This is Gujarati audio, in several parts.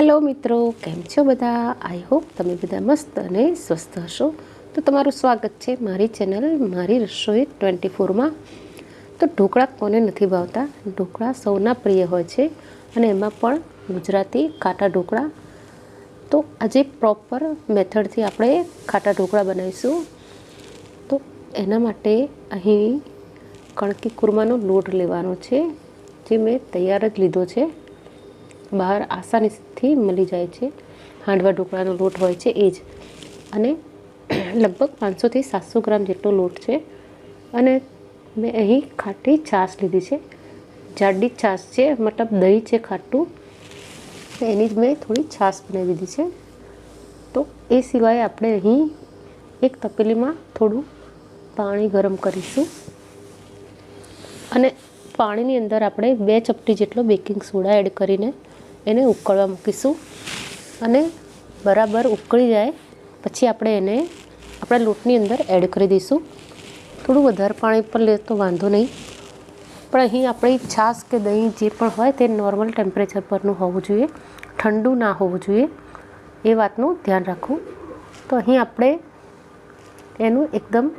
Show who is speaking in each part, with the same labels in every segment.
Speaker 1: હેલો મિત્રો. કેમ છો બધા? આઈ હોપ તમે બધા મસ્ત અને સ્વસ્થ હશો. તો તમારું સ્વાગત છે મારી ચેનલ મારી રસોઈ ટ્વેન્ટી ફોરમાં. તો ઢોકળા કોને નથી ભાવતા? ઢોકળા સૌના પ્રિય હોય છે અને એમાં પણ ગુજરાતી ખાટા ઢોકળા. તો આજે પ્રોપર મેથડથી આપણે ખાટા ઢોકળા બનાવીશું. તો એના માટે અહીં કણકી કુરમાનો લોટ લેવાનો છે, જે મેં તૈયાર જ લીધો છે. બહાર આસાનીથી મળી જાય છે. હાંડવા ઢોકળાનો લોટ હોય છે, એ જ. અને લગભગ પાંચસોથી સાતસો ગ્રામ જેટલો લોટ છે. અને મેં અહીં ખાટી છાશ લીધી છે. જાડી છાશ છે, મતલબ દહીં છે ખાટું. એની જ મેં થોડી છાશ બનાવી દીધી છે. તો એ સિવાય આપણે અહીં એક તપેલીમાં થોડું પાણી ગરમ કરીશું. અને પાણીની અંદર આપણે બે ચપટી જેટલો બેકિંગ સોડા એડ કરીને એને ઉકળવા મૂકીશું અને બરાબર ઉકળી જાય પછી આપણે એને આપણા લોટની અંદર એડ કરી દઈશું. થોડું વધારે પાણી પર લે તો વાંધો નહીં. પણ અહીં આપણી છાશ કે દહીં જે પણ હોય તે નોર્મલ ટેમ્પરેચર પરનું હોવું જોઈએ. ઠંડુ ના હોવું જોઈએ. એ વાતનું ધ્યાન રાખવું. તો અહીં આપણે એનું એકદમ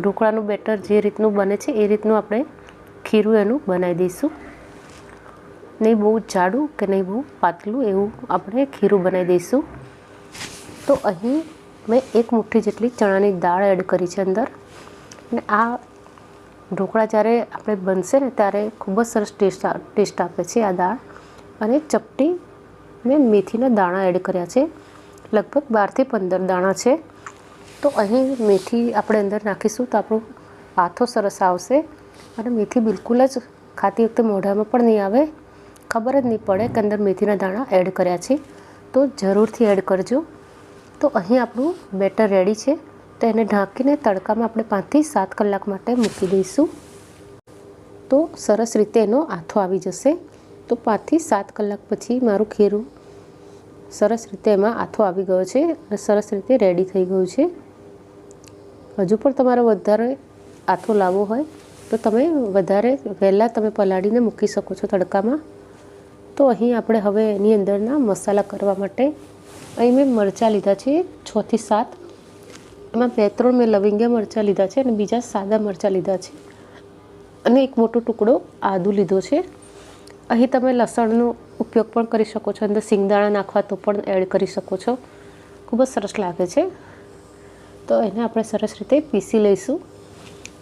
Speaker 1: ઢોકળાનું બેટર જે રીતનું બને છે એ રીતનું આપણે ખીરું એનું બનાવી દઈશું. નહીં બહુ જાડું કે નહીં બહુ પાતળું એવું આપણે ખીરું બનાવી દઈશું. તો અહીં મેં એક મુઠ્ઠી જેટલી ચણાની દાળ એડ કરી છે અંદર. અને આ ઢોકળા જ્યારે આપણે બનશે ને ત્યારે ખૂબ જ સરસ ટેસ્ટ ટેસ્ટ આપે છે આ દાળ. અને ચપટી મેં મેથીના દાણા એડ કર્યા છે. લગભગ બારથી પંદર દાણા છે. તો અહીં મેથી આપણે અંદર નાખીશું તો આપણું આથો સરસ આવશે. અને મેથી બિલકુલ જ ખાતી વખતે મોઢામાં પણ નહીં આવે. ખબર જ નહીં પડે કે અંદર મેથીના દાણા એડ કર્યા છે. તો જરૂરથી એડ કરજો. તો અહીં આપણું બેટર રેડી છે. તો એને ઢાંકીને તડકામાં આપણે પાંચથી સાત કલાક માટે મૂકી દઈશું. તો સરસ રીતે એનો આથો આવી જશે. તો પાંચથી સાત કલાક પછી મારું ખીરું સરસ રીતે એમાં આથો આવી ગયો છે અને સરસ રીતે રેડી થઈ ગયું છે. હજુ પણ તમારે વધારે આથો લાવવો હોય તો તમે વધારે વહેલાં તમે પલાળીને મૂકી શકો છો તડકામાં. તો અહીં આપણે હવે એની અંદરના મસાલા કરવા માટે અહીં મેં મરચાં લીધા છે છથી સાત. એમાં બે ત્રણ મેં લવિંગિયા મરચાં લીધા છે અને બીજા સાદા મરચાં લીધા છે. અને એક મોટો ટુકડો આદુ લીધો છે. અહીં તમે લસણનો ઉપયોગ પણ કરી શકો છો. અંદર સિંગદાણા નાખવા તો પણ એડ કરી શકો છો. ખૂબ જ સરસ લાગે છે. તો એને આપણે સરસ રીતે પીસી લઈશું.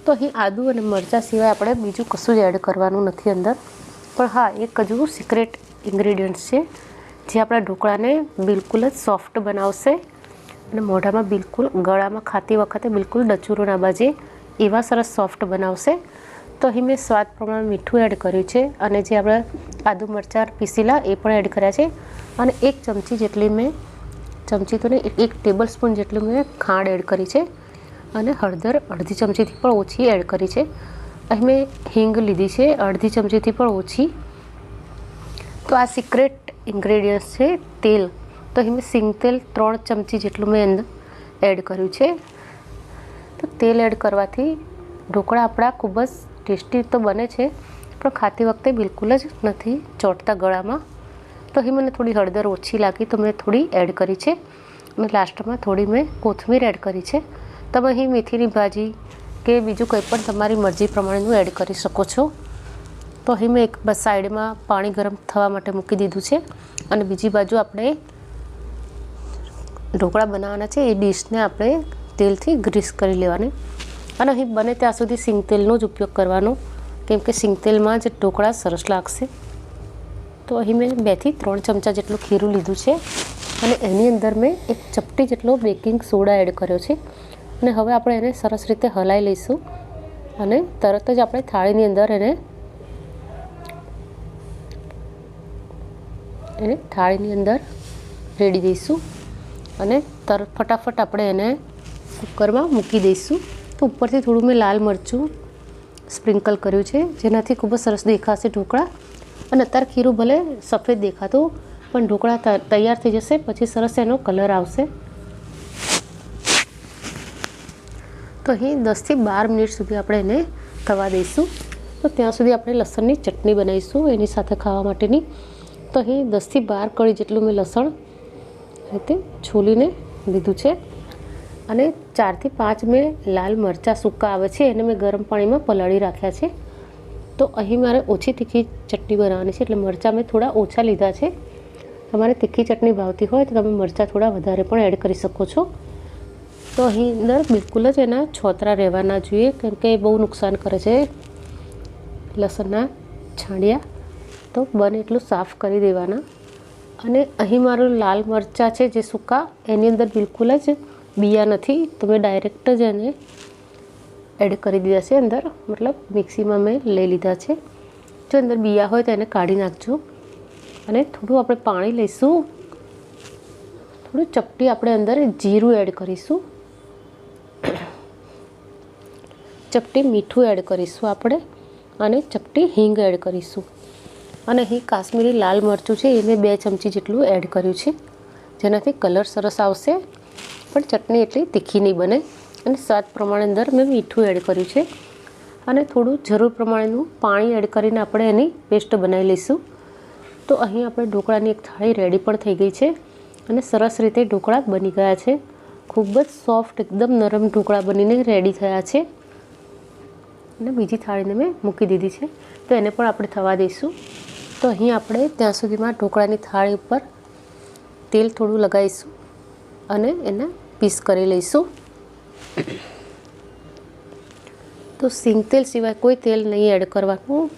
Speaker 1: તો અહીં આદુ અને મરચાં સિવાય આપણે બીજું કશું જ એડ કરવાનું નથી અંદર. પણ હા, એક હજુ સિક્રેટ ઇન્ગ્રીડિયન્ટ્સ છે, જે આપણા ઢોકળાને બિલકુલ જ સોફ્ટ બનાવશે અને મોઢામાં બિલકુલ, ગળામાં ખાતી વખતે બિલકુલ ડચુરો ના બાજે એવા સરસ સોફ્ટ બનાવશે. તો અહીં મેં સ્વાદ પ્રમાણે મીઠું એડ કર્યું છે અને જે આપણે આદુ મરચાં, પીસીલા એ પણ એડ કર્યા છે. અને એક ચમચી જેટલી મેં, ચમચી તો નહીં, એક ટેબલ સ્પૂન જેટલું મેં ખાંડ એડ કરી છે. અને હળદર અડધી ચમચીથી પણ ઓછી એડ કરી છે. અહીં મેં હિંગ લીધી છે, અડધી ચમચીથી પણ ઓછી. તો આ સિક્રેટ ઇન્ગ્રેડિયન્ટ્સ છે, તેલ. તો અહીં મેં સિંગ તેલ ત્રણ ચમચી જેટલું મેં અંદર એડ કર્યું છે. તો તેલ એડ કરવાથી ઢોકળા આપણા ખૂબ જ ટેસ્ટી તો બને છે, પણ ખાતી વખતે બિલકુલ જ નથી ચોંટતા ગળામાં. તો અહીં મને થોડી હળદર ઓછી લાગી, તો મેં થોડી એડ કરી છે. અને લાસ્ટમાં થોડી મેં કોથમીર એડ કરી છે. તમે અહીં મેથીની ભાજી કે બીજું કંઈ પણ તમારી મરજી પ્રમાણેનું એડ કરી શકો છો. તો અહીં મેં એક બસ સાઈડમાં પાણી ગરમ થવા માટે મૂકી દીધું છે અને બીજી બાજુ આપણે ઢોકળા બનાવવાના છે. એ ડીશને આપણે તેલથી ગ્રીસ કરી લેવાની. અને અહીં બને ત્યાં સુધી સિંગ તેલનો જ ઉપયોગ કરવાનો, કેમ કે સિંગ તેલમાં જ ઢોકળા સરસ લાગશે. તો અહીં મેં બેથી ત્રણ ચમચા જેટલું ખીરું લીધું છે અને એની અંદર મેં એક ચપટી જેટલો બેકિંગ સોડા એડ કર્યો છે. અને હવે આપણે એને સરસ રીતે હલાવી લઈશું અને તરત જ આપણે થાળીની અંદર એને એને થાળીની અંદર રેડી દઈશું અને તરત ફટાફટ આપણે એને કુકરમાં મૂકી દઈશું. તો ઉપરથી થોડું મેં લાલ મરચું સ્પ્રિંકલ કર્યું છે, જેનાથી ખૂબ જ સરસ દેખાશે ઢોકળા. અને અત્યારે ખીરું ભલે સફેદ દેખાતું, પણ ઢોકળા તૈયાર થઈ જશે, પછી સરસ એનો કલર આવશે. તો અહીં દસથી બાર મિનિટ સુધી આપણે એને થવા દઈશું. તો ત્યાં સુધી આપણે લસણની ચટણી બનાવીશું એની સાથે ખાવા માટેની. તો અહીં દસથી બાર કળી જેટલું મેં લસણ રીતે છોલીને લીધું છે. અને ચારથી પાંચ મેં લાલ મરચાં સૂકા આવે છે, એને મેં ગરમ પાણીમાં પલાળી રાખ્યા છે. તો અહીં મારે ઓછી તીખી ચટણી બનાવવાની છે, એટલે મરચાં મેં થોડા ઓછા લીધા છે. તમારે તીખી ચટણી ભાવતી હોય તો તમે મરચાં થોડા વધારે પણ એડ કરી શકો છો. તો અહીં અંદર બિલકુલ જ એના છોતરા રહેવા જોઈએ, કેમ કે એ બહુ નુકસાન કરે છે. લસણના છાણિયા તો બને એટલું સાફ કરી દેવાના. અને અહીં મારું લાલ મરચાં છે જે સૂકા, એની અંદર બિલકુલ જ બિયા નથી. તો મેં ડાયરેક્ટ જ એને એડ કરી દીધા છે અંદર. મતલબ મિક્સીમાં મેં લઈ લીધા છે. જો અંદર બિયા હોય તો એને કાઢી નાખજો. અને થોડું આપણે પાણી લઈશું. થોડું ચપટી આપણે અંદર જીરું એડ કરીશું. ચપટી મીઠું એડ કરીશું આપણે અને ચપટી હિંગ એડ કરીશું. અને અહીં કાશ્મીરી લાલ મરચું છે એ મેં બે ચમચી જેટલું એડ કર્યું છે. જેનાથી કલર સરસ આવશે, પણ ચટણી એટલી તીખી નહીં બને. અને સ્વાદ પ્રમાણે અંદર મેં મીઠું એડ કર્યું છે. અને થોડું જરૂર પ્રમાણેનું પાણી એડ કરીને આપણે એની પેસ્ટ બનાવી લઈશું. તો અહીં આપણે ઢોકળાની એક થાળી રેડી પણ થઈ ગઈ છે અને સરસ રીતે ઢોકળા બની ગયા છે. ખૂબ જ સોફ્ટ એકદમ નરમ ઢોકળા બનીને રેડી થયા છે. અને બીજી થાળીને મેં મૂકી દીધી છે. તો એને પણ આપણે થવા દઈશું. તો અહીં આપણે ત્યાં સુધીમાં ઢોકળાની થાળી ઉપર તેલ થોડું લગાવીશું અને એને પીસ કરી લઈશું. તો સિંગ તેલ સિવાય કોઈ તેલ નહીં એડ કરવાનું.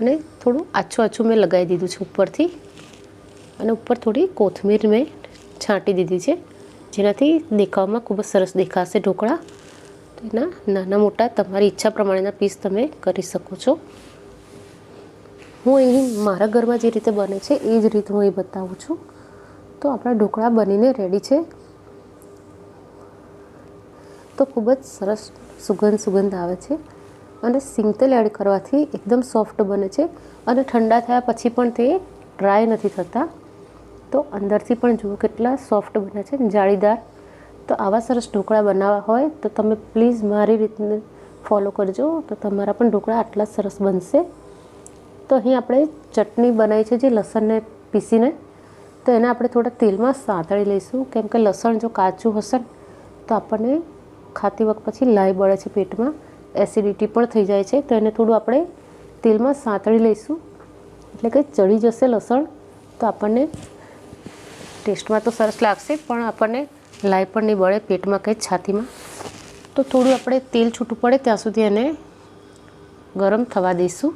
Speaker 1: અને થોડું આછું આછું મેં લગાવી દીધું છે ઉપરથી. અને ઉપર થોડી કોથમીર મેં છાંટી દીધી છે. જેનાથી દેખાવમાં ખૂબ જ સરસ દેખાશે ઢોકળા. તો એના નાના મોટા તમારી ઈચ્છા પ્રમાણેના પીસ તમે કરી શકો છો. હું અહીં મારા ઘરમાં જે રીતે બને છે, એ જ રીતે હું એ બતાવું છું. તો આપણા ઢોકળા બનીને રેડી છે. તો ખૂબ જ સરસ સુગંધ સુગંધ આવે છે અને સિંગતેલ એડ કરવાથી એકદમ સોફ્ટ બને છે અને ઠંડા થયા પછી પણ તે ડ્રાય નથી થતા. તો અંદરથી પણ જુઓ કેટલા સોફ્ટ બને છે. જાળીદાર તો આવા સરસ ઢોકળા બનાવવા હોય, તો તમે પ્લીઝ મારી રીતને ફોલો કરજો. તો તમારા પણ ઢોકળા આટલા સરસ બનશે. તો અહીં આપણે ચટણી બનાવી છે જે લસણને પીસીને. તો એને આપણે થોડા તેલમાં સાંતળી લઈશું. કેમ કે લસણ જો કાચું હશે તો આપણને ખાતી વખત પછી લાઈ બળે છે પેટમાં. એસિડિટી પણ થઈ જાય છે. તો એને થોડું આપણે તેલમાં સાંતળી લઈશું. એટલે કે ચડી જશે લસણ. તો આપણને ટેસ્ટમાં તો સરસ લાગશે, પણ આપણને લાઈ પણ નહીં બળે પેટમાં કંઈ છાતીમાં. તો થોડું આપણે તેલ છૂટું પડે ત્યાં સુધી એને ગરમ થવા દઈશું.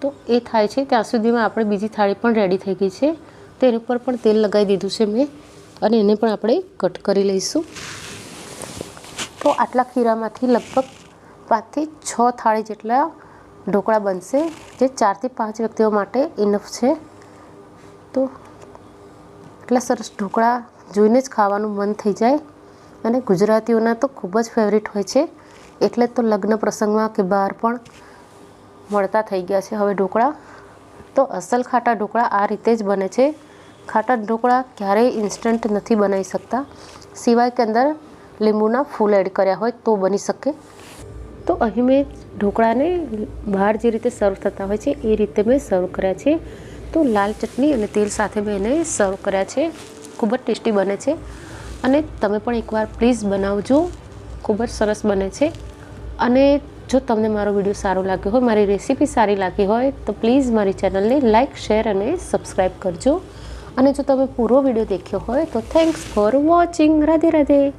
Speaker 1: તો એ થાય છે, ત્યાં સુધીમાં આપણે બીજી થાળી પણ રેડી થઈ ગઈ છે. તેની ઉપર પણ તેલ લગાવી દીધું છે મેં અને એને પણ આપણે કટ કરી લઈશું. તો આટલા ખીરામાંથી લગભગ પાંચથી છ થાળી જેટલા ઢોકળા બનશે, જે ચારથી પાંચ વ્યક્તિઓ માટે ઇનફ છે. તો એટલા સરસ ઢોકળા જોઈને જ ખાવાનું મન થઈ જાય. અને ગુજરાતીઓના તો ખૂબ જ ફેવરિટ હોય છે. એટલે તો લગ્ન પ્રસંગમાં કે બહાર પણ મળતા થઈ ગયા છે હવે ઢોકળા. તો અસલ ખાટા ઢોકળા આ રીતે જ બને છે. ખાટા ઢોકળા ક્યારેય ઇન્સ્ટન્ટ નથી બનાવી શકતા. સિવાય કે અંદર લીંબુના ફૂલ એડ કર્યા હોય તો બની શકે. તો અહીં મેં ઢોકળાને બહાર જે રીતે સર્વ થતા હોય છે એ રીતે મેં સર્વ કર્યા છે. તો લાલ ચટણી અને તેલ સાથે મેં એને સર્વ કર્યા છે. ખૂબ જ ટેસ્ટી બને છે. અને તમે પણ એકવાર પ્લીઝ બનાવજો. ખૂબ જ સરસ બને છે. અને જો તમને મારો વીડિયો સારો લાગ્યો હોય, મારી રેસીપી સારી લાગી હોય, તો પ્લીઝ મારી ચેનલને લાઇક શેર અને સબસ્ક્રાઈબ કરજો. અને જો તમે પૂરો વીડિયો દેખ્યો હોય, તો thanks for watching. Radhe Radhe.